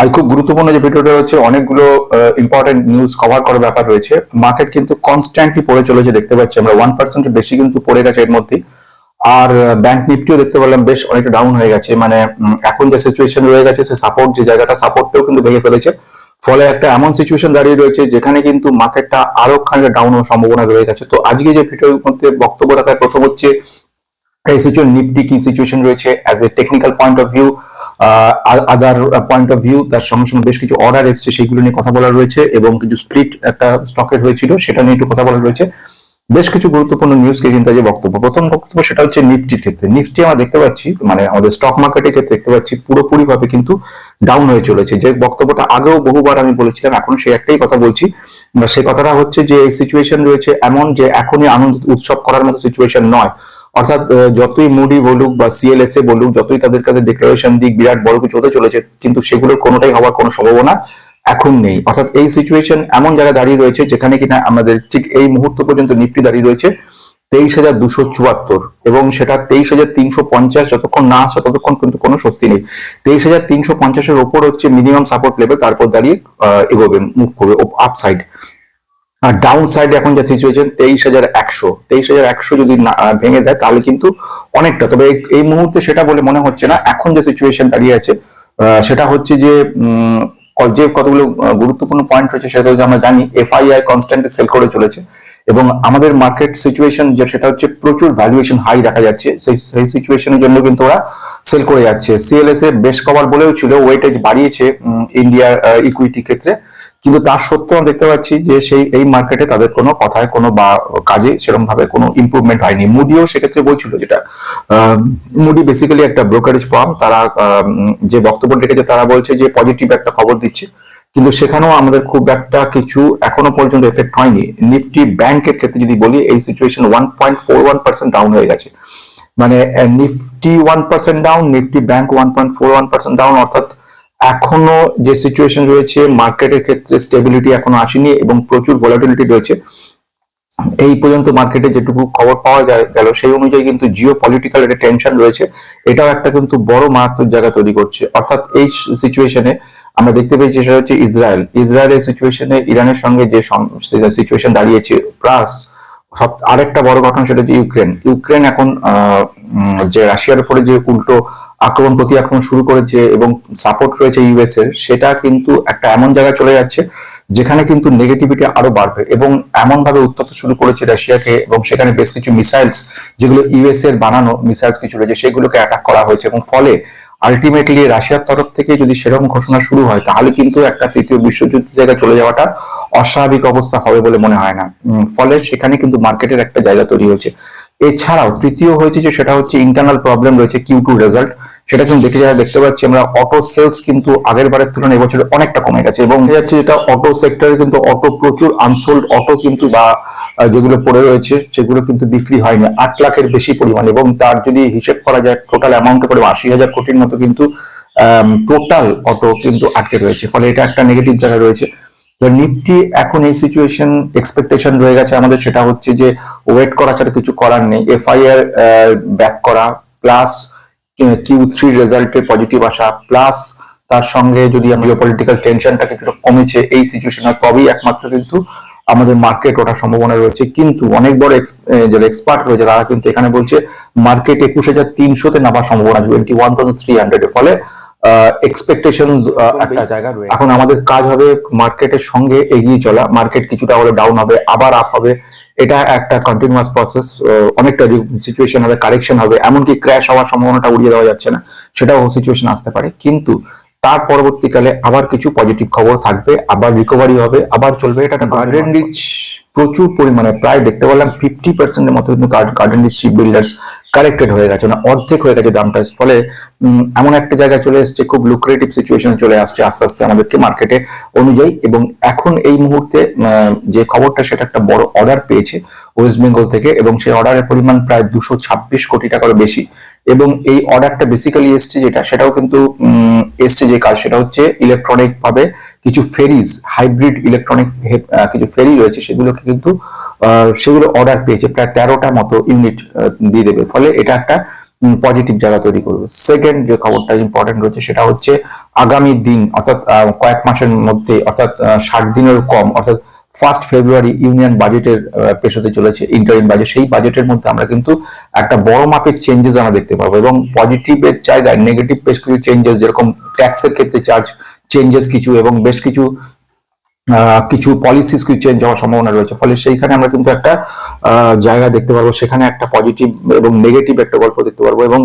আর খুব গুরুত্বপূর্ণ যে ভিডিওটা হচ্ছে অনেকগুলো ইম্পর্টেন্ট নিউজ কভার করার ব্যাপার রয়েছে। মার্কেট কিন্তু কনস্ট্যান্টলি পড়ে চলেছে, দেখতে পাচ্ছি আমরা। ওয়ান পার্সেন্টের বেশি কিন্তু পড়ে গেছে এর মধ্যে আর ব্যাংক নিফটিও দেখতে পেলাম বেশ অনেকটা ডাউন হয়ে গেছে। মানে এখন যে সিচুয়েশন রয়ে গেছে, সে সাপোর্ট যে জায়গাটা সাপোর্টটাও কিন্তু ভেঙে ফেলেছে। ফলে একটা এমন সিচুয়েশন দাঁড়িয়ে রয়েছে, যেখানে কিন্তু মার্কেটটা আরও খানিকটা ডাউন হওয়ার সম্ভাবনা রয়ে গেছে। তো আজকে যে ভিডিওর মধ্যে বক্তব্য রাখার প্রথম হচ্ছে, এই সিচুয়েশন নিফটি কি সিচুয়েশন রয়েছে? As a technical point of view other point of view তার সঙ্গে সঙ্গে বেশ কিছু অর্ডার এসছে সেগুলো নিয়ে কথা বলা রয়েছে এবং কিছু স্প্লিট একটা স্টকের হয়েছিল, সেটা নিয়ে একটু কথা বলা রয়েছে। বেশ কিছু গুরুত্বপূর্ণ নিউজকে কিন্তু আজকে বক্তব্য, প্রথম বক্তব্য সেটা হচ্ছে নিফটির ক্ষেত্রে। নিফটি আমরা দেখতে পাচ্ছি মানে আমাদের স্টক মার্কেটের ক্ষেত্রে দেখতে পাচ্ছি পুরোপুরি ভাবে কিন্তু ডাউন হয়ে চলেছে। যে বক্তব্যটা আগেও বহুবার আমি বলেছিলাম, এখন সেই একটাই কথা বলছি। সেই কথাটা হচ্ছে যে এই সিচুয়েশন রয়েছে এমন যে এখনই আনন্দ উৎসব করার মতো সিচুয়েশন নয়। অর্থাৎ যতই মুডি বলুক বা সিএলএসএ বলুক, যতই তাদের কাছে ডিক্লারেশন দিক, বিরাট বড় কিছু হতে চলেছে, কিন্তু সেগুলোর কোনোটাই হওয়ার কোনো সম্ভাবনা এখন নেই। অর্থাৎ এই সিচুয়েশন এমন জায়গায় দাঁড়িয়ে রয়েছে যেখানে কিনা আমাদের ঠিক এই মুহূর্ত পর্যন্ত নিফটি দাঁড়িয়ে রয়েছে তেইশ হাজার দুশো চুয়াত্তর, এবং সেটা তেইশ হাজার তিনশো পঞ্চাশ যতক্ষণ না আসে ততক্ষণ কিন্তু কোনো স্বস্তি নেই। তেইশ হাজার তিনশো পঞ্চাশের ওপর হচ্ছে মিনিমাম সাপোর্ট লেভেল তারপর দাঁড়িয়ে এগোবে মুভ করবে আপ সাইড আর ডাউন সাইড এখন যা সিচুয়েশন তেইশ হাজার একশো। তেইশ হাজার একশো যদি ভেঙে দেয়, তাহলে কিন্তু অনেকটা। তবে এই- মুহূর্তে সেটা বলে মনে হচ্ছে না। এখন যে সিচুয়েশন দাঁড়িয়ে আছে সেটা হচ্ছে যে যে কতগুলো গুরুত্বপূর্ণ পয়েন্ট রয়েছে, সেটা হচ্ছে আমরা জানি এফআইআই কনস্ট্যান্টলি সেল করে চলেছে। এবং আমাদের মার্কেট সিচুয়েশন যে, সেটা হচ্ছে প্রচুর ভ্যালুয়েশন হাই দেখা যাচ্ছে। সেই সেই সিচুয়েশনের জন্য কিন্তু ওরা সেল করে যাচ্ছে। সিএলএসএ বেশ কভার বলেও ছিল ওয়েটেজ বাড়িয়েছে ইন্ডিয়ার ইকুইটি ক্ষেত্রে। কিন্তু তার সত্ত্বেও আমরা দেখতে পাচ্ছি যে সেই, এই মার্কেটে তাদের কোনো কথায় কোনো বা কাজে সেরকম ভাবে কোনো ইমপ্রুভমেন্ট হয়নি। মুডিও সেক্ষেত্রে বলছিল যেটা মুডি বেসিক্যালি একটা ব্রোকারেজ ফার্ম তারা যে বক্তব্য রেখেছে তারা বলছে যে পজিটিভ একটা খবর দিচ্ছে। কিন্তু সেখানেও আমাদের খুব একটা কিছু এখনও পর্যন্ত এফেক্ট হয়নি। নিফটি ব্যাংকের ক্ষেত্রে যদি বলি, এই situation one point four one percent down হয়ে গেছে। মানে Nifty one percent down Nifty bank one point four one percent down অর্থাৎ এখনও যে সিচুয়েশন রয়েছে মার্কেটের ক্ষেত্রে স্টেবিলিটি এখনও আসেনি এবং প্রচুর ভলাটিলিটি রয়েছে। এই পর্যন্ত মার্কেটে যেটুকু খবর পাওয়া যায়, গেল, সেই অনুযায়ী কিন্তু জিও পলিটিক্যাল একটা টেনশন রয়েছে। এটাও একটা কিন্তু বড় মারাত্মক জায়গা তৈরি করছে। অর্থাৎ এই সিচুয়েশনে আমরা দেখতে পেয়েছি সেটা হচ্ছে ইসরায়েল। ইসরায়েলের সিচুয়েশনে ইরানের সঙ্গে যে সিচুয়েশন দাঁড়িয়েছে প্লাস সব, আরেকটা বড় ঘটনা সেটা হচ্ছে ইউক্রেন। ইউক্রেন এখন যে রাশিয়ার উপরে যে উল্টো আক্রমণ প্রতি আক্রমণ শুরু করেছে এবং সাপোর্ট রয়েছে ইউএস এর, সেটা কিন্তু একটা এমন জায়গায় চলে যাচ্ছে যেখানে কিন্তু নেগেটিভিটি আরও বাড়বে এবং এমন ভাবে উত্তপ্ত শুরু করেছে রাশিয়াকে এবং সেখানে বেশ কিছু মিসাইলস যেগুলো ইউএস এর বানানো মিসাইলস কিছু রয়েছে, সেগুলোকে অ্যাটাক করা হয়েছে এবং ফলে আলটিমেটলি রাশিয়ার তরফ থেকে যদি সেরকম ঘোষণা শুরু হয়, তাহলে কিন্তু একটা তৃতীয় বিশ্বযুদ্ধের জায়গায় চলে যাওয়াটা অস্বাভাবিক অবস্থা হবে বলে মনে হয় না। ফলে সেখানে কিন্তু মার্কেটের একটা জায়গা তৈরি হয়েছে। এছাড়াও তৃতীয় হয়েছে যে সেটা হচ্ছে ইন্টারনাল প্রবলেম রয়েছে কিউ টু রেজাল্ট সেটা কিন্তু দেখে যারা দেখতে পাচ্ছি, আমরা অটো সেলস কিন্তু আগের বারের তুলনায় এবছরে অনেকটা কমে গেছে এবং দেখা যাচ্ছে যেটা অটো সেক্টরে কিন্তু অটো প্রচুর আনসোল্ড অটো কিন্তু বা যেগুলো পড়ে রয়েছে, সেগুলো কিন্তু বিক্রি হয়নি, আট লাখের বেশি পরিমাণ এবং তার যদি হিসেব করা যায় টোটাল অ্যামাউন্ট করে আশি হাজার কোটির মতো কিন্তু টোটাল অটো কিন্তু আটকে রয়েছে। ফলে এটা একটা নেগেটিভ জায়গা রয়েছে। নিফটি এখন এই সিচুয়েশন এক্সপেকটেশন রয়ে গেছে আমাদের, সেটা হচ্ছে যে ওয়েট করা ছাড়া কিছু করার নেই। এফআইআর ব্যাক করা প্লাস কিউ থ্রি রেজাল্টে পজিটিভ আসা প্লাস তার সঙ্গে যদি আমরা পলিটিক্যাল টেনশনটা কিছুটা কমেছে, এই সিচুয়েশনে তবেই একমাত্র কিন্তু আমাদের মার্কেট ওঠার সম্ভাবনা রয়েছে। কিন্তু অনেক বড় যারা এক্সপার্ট রয়েছে, তারা কিন্তু এখানে বলছে মার্কেট একুশ হাজার তিনশোতে নামার সম্ভাবনা twenty one thousand three hundred ফলে। এক্সপেকটেশন একটা জায়গা রয়েছে এখন আমাদের কাজ হবে মার্কেটের সঙ্গে এগিয়ে চলা। মার্কেট কিছুটা হলে ডাউন হবে আবার আপ হবে। এটা একটা কন্টিনিউয়াস প্রসেস অনেকটা সিচুয়েশন হবে কারেকশন হবে। এমনকি ক্র্যাশ হওয়ার সম্ভাবনাটা উড়িয়ে দেওয়া যাচ্ছে না। সেটাও সিচুয়েশন আসতে পারে। কিন্তু তার পরবর্তীকালে আবার কিছু পজিটিভ খবর থাকবে আবার রিকভারি হবে আবার চলবে। এটা গার্ডেন রিচ প্রচুর পরিমাণে প্রায় দেখতে পেলাম ফিফটি পার্সেন্টের মতো কিন্তু garden reach ship builders corrected হয়ে গেছে না অর্ধেক হয়ে গেছে দামটা। ফলে এমন একটা জায়গায় চলে এসছে, খুব লুক্রেটিভ সিচুয়েশন চলে আসছে আস্তে আস্তে আমাদেরকে মার্কেটে অনুযায়ী। এবং এখন এই মুহূর্তে যে খবরটা, সেটা একটা বড় অর্ডার পেয়েছে। ওয়েস্ট বেঙ্গল থেকে এবং সেই অর্ডারের পরিমাণ প্রায় দুশো ছাব্বিশ কোটি টাকারও বেশি। এবং এই অর্ডারটা বেসিক্যালি এসছে যেটা, সেটাও কিন্তু এসছে যে কাজ, সেটা হচ্ছে ইলেকট্রনিক ভাবে কিছু ফেরিজ হাইব্রিড ইলেকট্রনিক কিছু ফেরি রয়েছে, সেগুলোকে কিন্তু সেগুলো অর্ডার পেয়েছে প্রায় তেরোটা মতো ইউনিট দিয়ে দেবে। ফলে এটা একটা পজিটিভ জায়গা তৈরি করবে। সেকেন্ড যে খবরটা ইম্পর্টেন্ট রয়েছে, সেটা হচ্ছে আগামী দিন, অর্থাৎ কয়েক মাসের মধ্যে, অর্থাৎ ষাট দিনের কম, অর্থাৎ ফার্স্ট ফেব্রুয়ারি ইউনিয়ন বাজেটের পেশ হতে চলেছে ইন্টারিম বাজেট সেই বাজেটের মধ্যে আমরা কিন্তু একটা বড় মাপের চেঞ্জেস আমরা দেখতে পাবো এবং পজিটিভের জায়গায় নেগেটিভ বেশ কিছু চেঞ্জেস যেরকম ট্যাক্সের ক্ষেত্রে চার্জ চেঞ্জেস কিছু এবং বেশ কিছু আহ, কিছু পলিসিস কিছু চেঞ্জ হওয়ার সম্ভাবনা রয়েছে। ফলে সেইখানে আমরা কিন্তু একটা আহ, জায়গা দেখতে পারব সেখানে একটা পজিটিভ এবং নেগেটিভ একটা গল্প দেখতে পারব এবং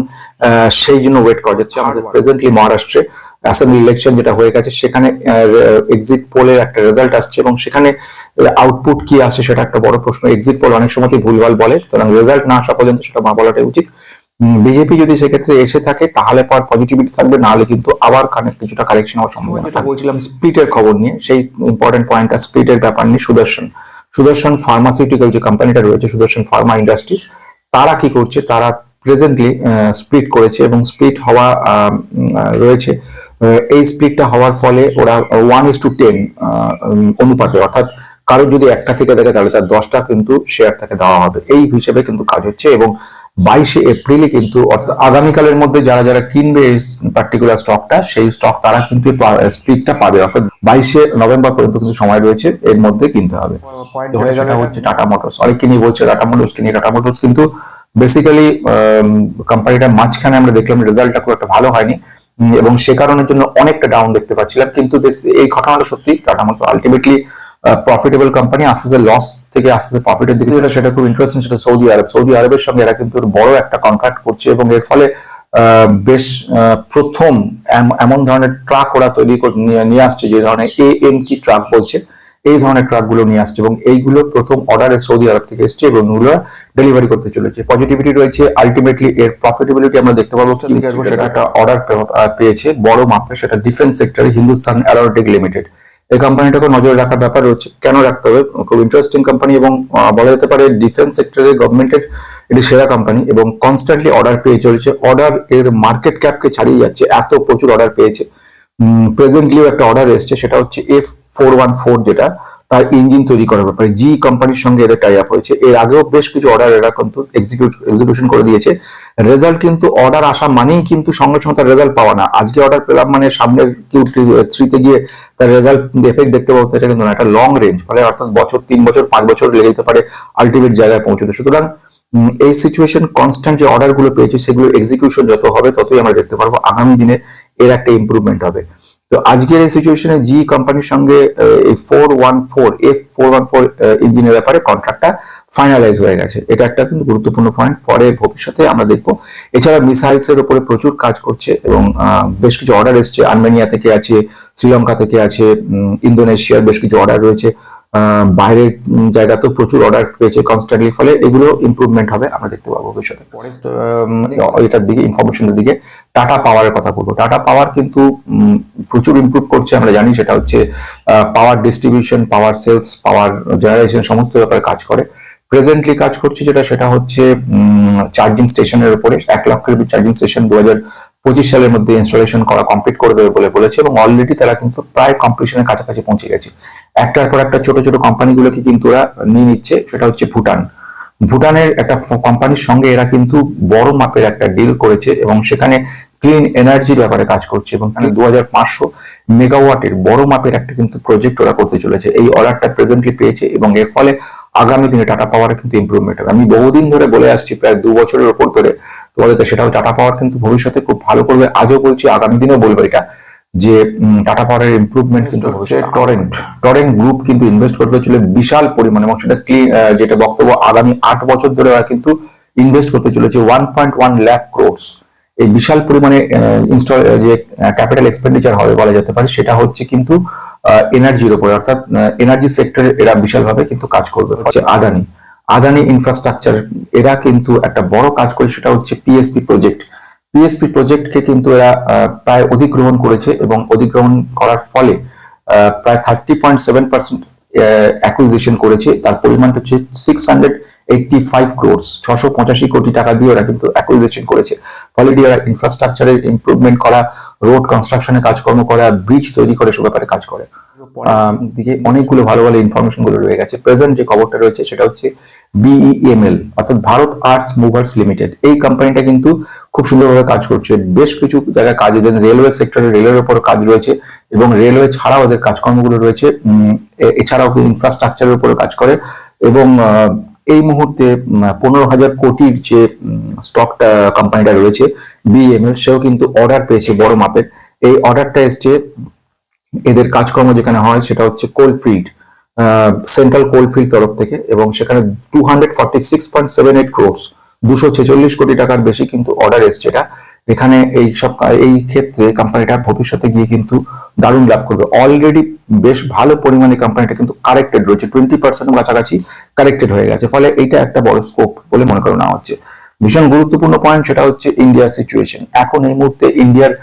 আহ, সেই জন্য ওয়েট করা যাচ্ছে আমাদের প্রেজেন্টলি মহারাষ্ট্রে। অ্যাসেম্বলি ইলেকশন যেটা হয়ে গেছে সেখানে এক্সিট পোলের একটা রেজাল্ট আসছে এবং সেখানে আউটপুট কি আসছে সেটা একটা বড় প্রশ্ন। এক্সিট পোল অনেক সময় ভুলভাল বলে সুতরাং রেজাল্ট না আসা পর্যন্ত সেটা মা বলাটাই উচিত। বিজেপি যদি সেক্ষেত্রে এসে থাকে তাহলে পর পজিটিভিটি থাকবে না হলে কিন্তু আবার কিছুটা কারেকশন হওয়ার সম্ভাবনা যেটা বলছিলাম স্পিডের খবর নিয়ে সেই ইম্পর্টেন্ট পয়েন্টটা স্পিডের ব্যাপার নিয়ে সুদর্শন। সুদর্শন ফার্মাসিউটিক্যাল যে কোম্পানিটা রয়েছে সুদর্শন ফার্মা ইন্ডাস্ট্রিজ তারা কি করছে? তারা প্রেজেন্টলি স্প্লিট করেছে এবং স্প্লিট হওয়া রয়েছে। এই স্প্লিটটা হওয়ার ফলে ওরা ওয়ান ইস টু টেন অনুপাতে অর্থাৎ কারোর যদি একটা থেকে দেখে তাহলে তার দশটা কিন্তু শেয়ার তাকে দেওয়া হবে। এই হিসেবে কিন্তু কাজ হচ্ছে এবং বাইশে এপ্রিলে কিন্তু অর্থাৎ আগামীকালের মধ্যে যারা যারা কিনবে এই পার্টিকুলার স্টকটা সেই স্টক তারা কিন্তু স্প্লিটটা পাবে। অর্থাৎ বাইশে নভেম্বর পর্যন্ত কিন্তু সময় রয়েছে এর মধ্যে কিনতে হবে। হয়ে গেল। হচ্ছে টাটা মোটরস। অনেকে নিয়ে বলছে টাটা মোটরস কিনে টাটা মোটরস কিন্তু বেসিক্যালি কোম্পানিটার মাঝখানে আমরা দেখলাম রেজাল্টটা খুব একটা ভালো হয়নি। এবং সে কারণের জন্য অনেকটা ডাউন দেখতে পাচ্ছিলাম। কিন্তু এই ঘটনাটা সত্যি Tata motor ultimately profitable company আস্তে আস্তে লস থেকে আস্তে আস্তে প্রফিটের দিকে যেটা, সেটা খুব ইন্টারেস্টিং সেটা সৌদি আরব সৌদি আরবের সঙ্গে এরা কিন্তু বড় একটা কন্ট্রাক্ট করছে এবং এর ফলে বেশ প্রথম এম- এমন ধরনের ট্রাক ওরা তৈরি নিয়ে আসছে, যে ধরনের এ এম কি ট্রাক বলছে। এই ধরনের ট্রাকগুলো নিয়ে আসছে এবং এইগুলো প্রথম অর্ডারে সৌদি আরব থেকে এসছে এবং এগুলো ডেলিভারি করতে চলেছে। পজিটিভিটি রয়েছে আলটিমেটলি এর প্রফিটেবিলিটি আমরা দেখতে পাবো। সেটা একটা অর্ডার পেয়েছে বড় মাপে সেটা ডিফেন্স সেক্টরে হিন্দুস্তান অ্যারোনটিক লিমিটেড এই কোম্পানিটাকে নজরে রাখার ব্যাপার রয়েছে। কেন রাখতে হবে? খুব ইন্টারেস্টিং কোম্পানি এবং বলা যেতে পারে ডিফেন্স সেক্টরে গভর্নমেন্টের এটি সেরা কোম্পানি এবং কনস্ট্যান্টলি অর্ডার পেয়ে চলেছে। অর্ডার এর মার্কেট ক্যাপকে ছাড়িয়ে যাচ্ছে। এত প্রচুর অর্ডার পেয়েছে। প্রেজেন্টলিও একটা অর্ডার এসছে, সেটা হচ্ছে এফ ফোর ওয়ান ফোর যেটা, তার ইঞ্জিন তৈরি করার ব্যাপারে। জি কোম্পানির সঙ্গে এদের টাই আপ হয়েছে। এর আগেও বেশ কিছু অর্ডার এরা কিন্তু এক্সিকিউশন করে দিয়েছে। রেজাল্ট কিন্তু অর্ডার আসা মানেই কিন্তু সঙ্গে সঙ্গে তার রেজাল্ট পাওয়া না। আজকে অর্ডার পেলাম মানে সামনের কিউ থ্রিতে গিয়ে তার রেজাল্ট এফেক্ট দেখতে পাবো এটা কিন্তু না, একটা লং রেঞ্জ ফলে অর্থাৎ বছর, তিন বছর, পাঁচ বছর লেগে যেতে পারে আলটিমেট জায়গায় পৌঁছতে। সুতরাং এই সিচুয়েশন কনস্ট্যান্ট যে অর্ডারগুলো পেয়েছে সেগুলো এক্সিকিউশন যত হবে, ততই আমরা দেখতে পারব। আগামী দিনে এর একটা ইমপ্রুভমেন্ট হবে। তো আজকের এই সিচুয়েশনে জি কোম্পানির সঙ্গে এই four one four F four one four ইঞ্জিনের ব্যাপারে কন্ট্রাক্টটা ফাইনালাইজ হয়ে গেছে। এটা একটা কিন্তু গুরুত্বপূর্ণ পয়েন্ট পরে ভবিষ্যতে আমরা দেখব। এছাড়া মিসাইলস এর উপরে প্রচুর কাজ করছে এবং বেশ কিছু অর্ডার এসছে। আর্মেনিয়া থেকে আছে, শ্রীলঙ্কা থেকে আছে ইন্দোনেশিয়ার বেশ কিছু অর্ডার রয়েছে। বাইরের জায়গা তো প্রচুর অর্ডার পেয়েছে কনস্ট্যান্টলি ফলে এগুলো ইম্প্রুভমেন্ট হবে আমরা দেখতে পাবো ভবিষ্যতে। ফরেস্ট এটার দিকে ইনফরমেশনের দিকে টাটা পাওয়ারের কথা বলব। টাটা পাওয়ার কিন্তু প্রচুর ইমপ্রুভ করছে আমরা জানি সেটা হচ্ছে power distribution power sales power generation সমস্ত ব্যাপারে কাজ করে। প্রেজেন্টলি কাজ করছে যেটা সেটা হচ্ছে চার্জিং স্টেশনের উপরে। এক লক্ষের চার্জিং স্টেশন দু হাজার পঁচিশ সালের মধ্যে ইনস্টলেশন করা কমপ্লিট করে দেবে বলে বলেছে এবং অলরেডি তারা কিন্তু প্রায় কমপ্লিশনের কাছাকাছি পৌঁছে গেছে। একটার পর একটা ছোট ছোট কোম্পানিগুলোকে কিন্তু ওরা নিয়ে নিচ্ছে সেটা হচ্ছে ভুটান। ভুটানের একটা কোম্পানির সঙ্গে এরা কিন্তু বড় মাপের একটা ডিল করেছে এবং সেখানে ক্লিন এনার্জির ব্যাপারে কাজ করছে এবং এখানে দু হাজার পাঁচশো মেগাওয়াটের বড় মাপের একটা কিন্তু প্রজেক্ট ওরা করতে চলেছে। এই অর্ডারটা প্রেজেন্টলি পেয়েছে এবং এর ফলে আগামী দিনে টাটা পাওয়ারে কিন্তু ইমপ্রুভমেন্ট হবে। আমি বহুদিন ধরে বলে আসছি প্রায় দু বছরের ওপর ধরে তোমাদেরকে সেটাও টাটা পাওয়ার কিন্তু ভবিষ্যতে খুব ভালো করবে। আজও বলছি আগামী দিনেও বলব এটা যে টাটা পাওয়ারের ইমপ্রুভমেন্ট কিন্তু টরেন্ট টরেন্ট গ্রুপ কিন্তু ইনভেস্ট করতে চলে বিশাল পরিমাণে এবং সেটা যেটা বক্তব্য আগামী আট বছর ধরে ওরা কিন্তু ইনভেস্ট করতে চলেছে one point one lakh crores এই বিশাল পরিমাণে ইনস্টল যে ক্যাপিটাল এক্সপেন্ডিচার হবে বলা যেতে পারে সেটা হচ্ছে কিন্তু এনার্জির উপরে, অর্থাৎ এনার্জি সেক্টরে এরা বিশালভাবে কিন্তু কাজ করবে। হচ্ছে আদানি। আদানি ইনফ্রাস্ট্রাকচার এরা কিন্তু একটা বড় কাজ করে, সেটা হচ্ছে পিএসপি প্রজেক্ট পিএসপি প্রজেক্টকে কিন্তু এরা প্রায় অধিগ্রহণ করেছে এবং অধিগ্রহণ করার ফলে প্রায় thirty point seven percent acquisition করেছে। তার পরিমাণটা হচ্ছে six hundred eighty five crores ছশো পঁচাশি কোটি টাকা দিয়ে ওরা কিন্তু অ্যাকুইজিশন করেছে। দিয়ে ইনফ্রাস্ট্রাকচারের ইমপ্রুভমেন্ট করা রোড কনস্ট্রাকশনে কাজকর্ম করা ব্রিজ তৈরি করে সব ব্যাপারে কাজ করে। দিকে অনেকগুলো ভালো ভালো ইনফরমেশনগুলো রয়ে গেছে। প্রেজেন্ট যে খবরটা রয়েছে সেটা হচ্ছে বিইএমএল অর্থাৎ ভারত আর্টস মুভার্স লিমিটেড এই কোম্পানিটা কিন্তু খুব সুন্দরভাবে কাজ করছে। বেশ কিছু জায়গায় কাজ দেন রেলওয়ে সেক্টরে রেলের উপর কাজ রয়েছে এবং রেলওয়ে ছাড়াও ওদের কাজকর্মগুলো রয়েছে। এছাড়াও ইনফ্রাস্ট্রাকচারের উপরে কাজ করে এবং এই মুহূর্তে পনেরো হাজার কোটির যে স্টকটা কোম্পানিটা রয়েছে বিএমএল সেও কিন্তু অর্ডার পেয়েছে বড় মাপের। এই অর্ডারটা এসছে, এদের কাজকর্ম যেখানে হয়, সেটা হচ্ছে কোলফিল্ড সেন্ট্রাল কোলফিল্ড তরফ থেকে, এবং সেখানে two hundred forty six point seven eight crores দুশো ছেচল্লিশ কোটি টাকার বেশি কিন্তু অর্ডার এসছে এটা। এখানে এই সব এই ক্ষেত্রে কোম্পানিটা ভবিষ্যতে গিয়ে কিন্তু দারুণ লাভ করবে। অলরেডি বেশ ভালো পরিমাণে কোম্পানিটা কিন্তু কারেক্টেড রয়েছে। টোয়েন্টি পার্সেন্ট কাছাকাছি কারেক্টেড হয়ে গেছে। ফলে এটা একটা বড় স্কোপ বলে মনে করা নেওয়া হচ্ছে। ভীষণ গুরুত্বপূর্ণ পয়েন্ট সেটা হচ্ছে ইন্ডিয়ার সিচুয়েশন এখন এই মুহূর্তে ইন্ডিয়ার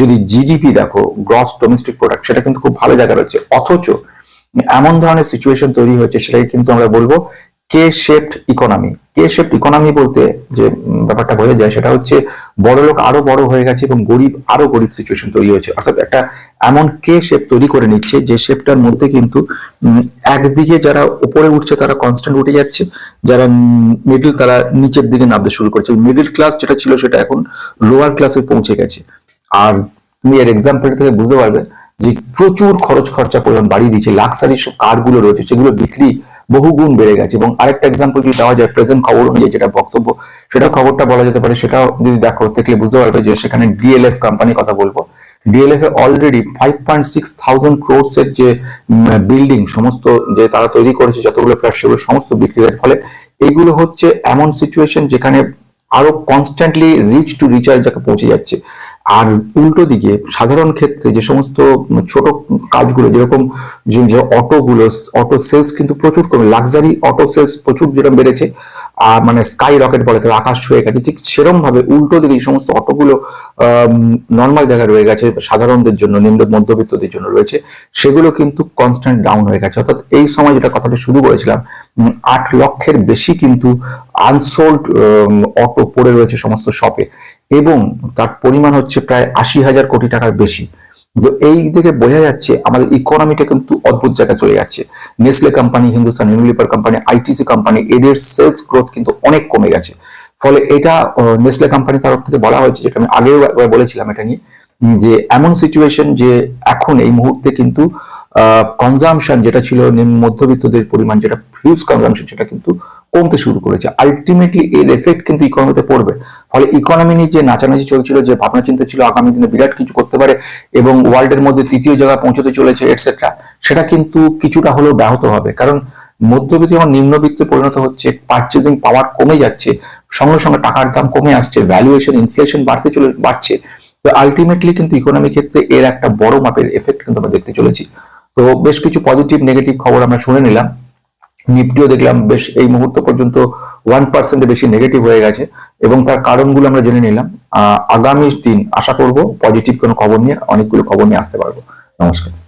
যদি জিডিপি দেখো গ্রস ডোমেস্টিক প্রোডাক্ট সেটা কিন্তু খুব ভালো জায়গা রয়েছে। অথচ এমন ধরনের সিচুয়েশন তৈরি হয়েছে, সেটাকে কিন্তু আমরা বলব K shaped economy K shaped economy বলতে যে ব্যাপারটা বোঝা যায় সেটা হচ্ছে বড় লোক আরও বড় হয়ে গেছে এবং গরিব আরও গরিব সিচুয়েশন তৈরি হয়েছে। অর্থাৎ একটা এমন কে শেপ তৈরি করে নিচ্ছে যে শেপটার মধ্যে কিন্তু একদিকে যারা উপরে উঠছে তারা কনস্ট্যান্ট উঠে যাচ্ছে, যারা মিডল তারা নিচের দিকে নামতে শুরু করছে। মিডল ক্লাস যেটা ছিল সেটা এখন লোয়ার ক্লাসে পৌঁছে গেছে। আর তুমি এর এক্সাম্পল থেকে বুঝতে পারবে যে প্রচুর খরচ খরচা পরিমাণ বাড়িয়ে দিয়েছে। লাক্সারি সব কারগুলো রয়েছে, সেগুলো বিক্রি বহুগুণ বেড়ে গেছে। এবং আরেকটা এক্সাম্পল যদি দেওয়া যায় প্রেজেন্ট খবর অনুযায়ী যেটা বক্তব্য সেটা খবরটা বলা যেতে পারে। সেটাও যদি দেখো, দেখলে বুঝতে পারবে যে সেখানে ডিএলএফ কোম্পানির কথা বলব। ডিএলএফ এ already five point six thousand crores এর যে বিল্ডিং সমস্ত যে তারা তৈরি করেছে, যতগুলো ফ্ল্যাট সেগুলো সমস্ত বিক্রি হয়েছে। ফলে এগুলো হচ্ছে এমন সিচুয়েশন যেখানে আরও কনস্ট্যান্টলি রিচ টু রিচার্জ যাকে পৌঁছে যাচ্ছে। আর উল্টো দিকে সাধারণ ক্ষেত্রে যে সমস্ত ছোট কাজগুলো, যেরকম যে অটোগুলো, অটো সেলস কিন্তু প্রচুর কমে, লাক্সারি অটো সেলস প্রচুর যেটা বেড়েছে, আর মানে স্কাই রকেট বলে তারা আকাশ ছুঁয়ে গেছে, ঠিক সেরকম ভাবে উল্টো দিকে এই সমস্ত অটোগুলো নর্মাল জায়গায় রয়ে গেছে, সাধারণদের জন্য, নিম্ন মধ্যবিত্তদের জন্য রয়েছে, সেগুলো কিন্তু কনস্ট্যান্ট ডাউন হয়ে গেছে। অর্থাৎ এই সময় যেটা কথাটা শুরু করেছিলাম আট লক্ষের বেশি কিন্তু আনসোল্ড অটো পড়ে রয়েছে সমস্ত শপে এবং তার পরিমাণ হচ্ছে প্রায় আশি হাজার কোটি টাকার বেশি। তো এই দিকে বোঝা যাচ্ছে আমাদের ইকোনমিটা কিন্তু অদ্ভুত জায়গায় চলে যাচ্ছে। Nestle company Hindustan Unilever company ITC company এদের সেলস গ্রোথ কিন্তু অনেক কমে গেছে। ফলে এটা নেসলে কোম্পানির তরফ থেকে বলা হয়েছে, যেটা আমি আগেও বলেছিলাম এটা নিয়ে যে এমন সিচুয়েশন যে এখন এই মুহূর্তে কিন্তু কনজামশন যেটা ছিল, মধ্যবিত্তদের পরিমাণ, যেটা হিউজ কনজামশন সেটা কিন্তু কমতে শুরু করেছে। আলটিমেটলি এর এফেক্ট কিন্তু ইকোনমিতে পড়বে। ফলে ইকোনমি নিয়ে যে নাচানাচি চলছিল, যে ভাবনা চিন্তা ছিল, আগামী দিনে বিরাট কিছু করতে পারে এবং ওয়ার্ল্ডের মধ্যে তৃতীয় জায়গায় পৌঁছতে চলেছে এটসেট্রা সেটা কিন্তু কিছুটা হলেও ব্যাহত হবে। কারণ মধ্যবিত্ত এবং নিম্নবিত্তে পরিণত হচ্ছে পারচেজিং পাওয়ার কমে যাচ্ছে, সঙ্গে সঙ্গে টাকার দাম কমে আসছে ভ্যালুয়েশন ইনফ্লেশন বাড়তে চলে, বাড়ছে। তো আলটিমেটলি কিন্তু ইকোনমি ক্ষেত্রে এর একটা বড় মাপের এফেক্ট কিন্তু আমরা দেখতে চলেছি। তো বেশ কিছু পজিটিভ নেগেটিভ খবর আমরা শুনে নিলাম। নিফটিও দেখলাম বেশ এই মুহূর্ত পর্যন্ত ওয়ান পার্সেন্টের বেশি নেগেটিভ হয়ে গেছে এবং তার কারণগুলো আমরা জেনে নিলাম। আগামী দিন আশা করব পজিটিভ কোনো খবর নিয়ে অনেকগুলো খবর নিয়ে আসতে পারব। নমস্কার।